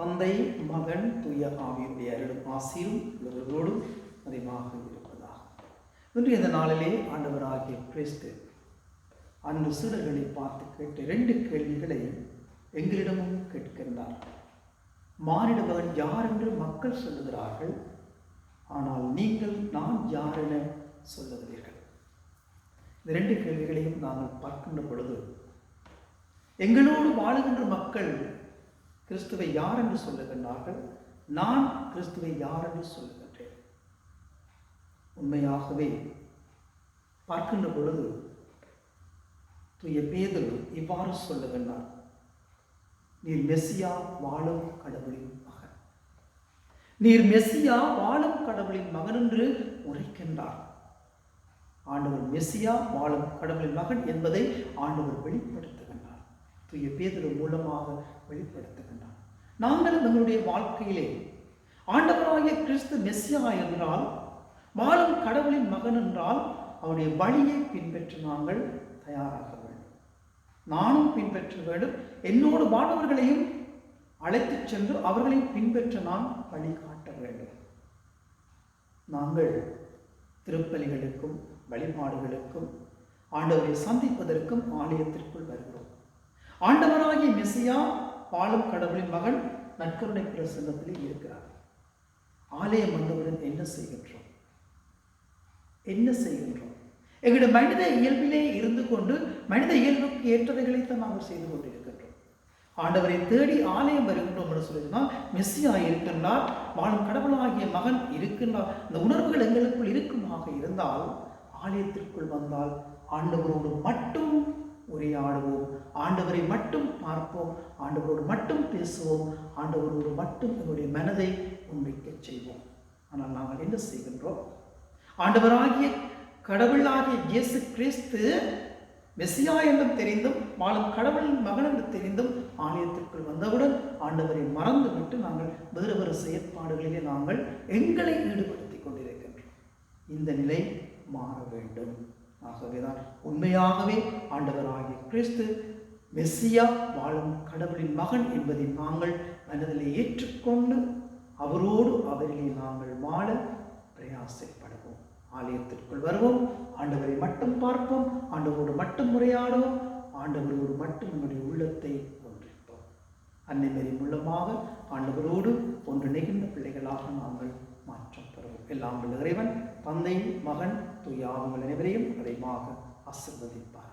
தந்தை மகன் தூய ஆவியுடைய அருளும் ஆசியும் இவர்களோடும் அதிகமாக இருப்பதாக. இன்று இந்த நாளிலே ஆண்டவராகிய கிறிஸ்து அன்று சீடர்களை பார்த்து கேட்ட இரண்டு கேள்விகளை எங்களிடமும் கேட்கின்றார். மானிட மகன் யார் என்று மக்கள் சொல்லுகிறார்கள். ஆனால் நீங்கள் நான் யார் என சொல்லுகிறீர்கள். இந்த ரெண்டு கேள்விகளையும் நாங்கள் பார்க்கின்ற பொழுது எங்களோடு வாழுகின்ற மக்கள் கிறிஸ்துவை யார் என்று சொல்லுகின்றார்கள்? நான் கிறிஸ்துவை யார் என்று சொல்லுகின்றேன்? உண்மையாகவே பார்க்கின்ற பொழுது தூய பேதல் இவ்வாறு சொல்லுகின்றார். நீர் மெஸ்ஸியா வாழும் கடவுளின் மகன். நீர் மெஸ்ஸியா வாழும் கடவுளின் மகன் என்று உரைக்கின்றார். ஆண்டவர் மெஸ்ஸியா வாழும் கடவுளின் மகன் என்பதை ஆண்டவர் வெளிப்படுத்த தூய பேதர் மூலமாக வெளிப்படுத்துகின்றார் நாங்கள் எங்களுடைய வாழ்க்கையிலே ஆண்டவராகிய கிறிஸ்து மெஸ்ஸியா என்றால் வாழும் கடவுளின் மகன் என்றால் அவருடைய வழியை பின்பற்ற நாங்கள் தயாராக வேண்டும். நானும் பின்பற்ற வேண்டும். என்னோடு மாணவர்களையும் அழைத்துச் சென்று அவர்களையும் பின்பற்ற நான் வழிகாட்ட வேண்டும். நாங்கள் திருப்பலிகளுக்கும் வழிபாடுகளுக்கும் ஆண்டவரை சந்திப்பதற்கும் ஆலயத்திற்குள் வருகிறோம். ஆண்டவராகிய மெசியா வாழும் கடவுளின் மகன் நற்கருணை பிரசன்னத்திலே இருக்கிறார். ஆலயம் வந்தவுடன் என்ன செய்கின்றோம்? என்ன செய்கின்றோம்? எங்களுடைய மனித இயல்பிலே இருந்து கொண்டு மனித இயல்புக்கு ஏற்றவைகளைத்தான் நாங்கள் செய்து கொண்டிருக்கின்றோம். ஆண்டவரை தேடி ஆலயம் வருகின்றோம் என்று சொல்லினால் மெஸ்ஸியா இருக்கின்றார் வாழும் கடவுளாகிய மகன் இருக்கின்றார். இந்த உணர்வுகள் எங்களுக்குள் இருக்குமாக இருந்தால் ஆலயத்திற்குள் வந்தால் ஆண்டவரோடு மட்டும் ஆண்டவரை மட்டும் பார்ப்போம் ஆண்டவரோடு மட்டும் பேசுவோம் ஆண்டவரோடு மட்டும் எங்களுடைய மனதை உண்மைக்க செய்வோம். ஆனால் நாங்கள் என்ன செய்கின்றோம்? ஆண்டவராகிய கடவுளாகிய இயேசு கிறிஸ்து மெஸ்ஸியா என்றும் தெரிந்தும் வாழும் கடவுளின் மகன் என்று தெரிந்தும் ஆலயத்திற்குள் வந்தவுடன் ஆண்டவரை மறந்துவிட்டு நாங்கள் வேறு வேறு செயற்பாடுகளிலே நாங்கள் எங்களை ஈடுபடுத்திக் கொண்டிருக்கின்றோம். இந்த நிலை மாற வேண்டும். ஆகவேதான் உண்மையாகவே ஆண்டவராகிய கிறிஸ்து மெஸ்ஸியா வாழும் கடவுளின் மகன் என்பதை நாங்கள் மனதில் ஏற்றுக்கொண்டு அவரோடு அவரிலே நாங்கள் வாழ பிரயாசப்படுவோம். ஆலயத்திற்குள் வருவோம். ஆண்டவரை மட்டும் பார்ப்போம். ஆண்டவரோடு மட்டும் உரையாடுவோம். ஆண்டவரோடு மட்டும் நம்முடைய உள்ளத்தை ஒன்றிப்போம். அன்னைமேரி மூலமாக ஆண்டவரோடு ஒன்றிணைகின்ற பிள்ளைகளாக நாங்கள் மாற்றம் பெறுவோம். எல்லாம் இறைவன் தந்தை மகன் துயாவங்கள் அனைவரையும் விரைவாக ஆசிர்வதிப்பார்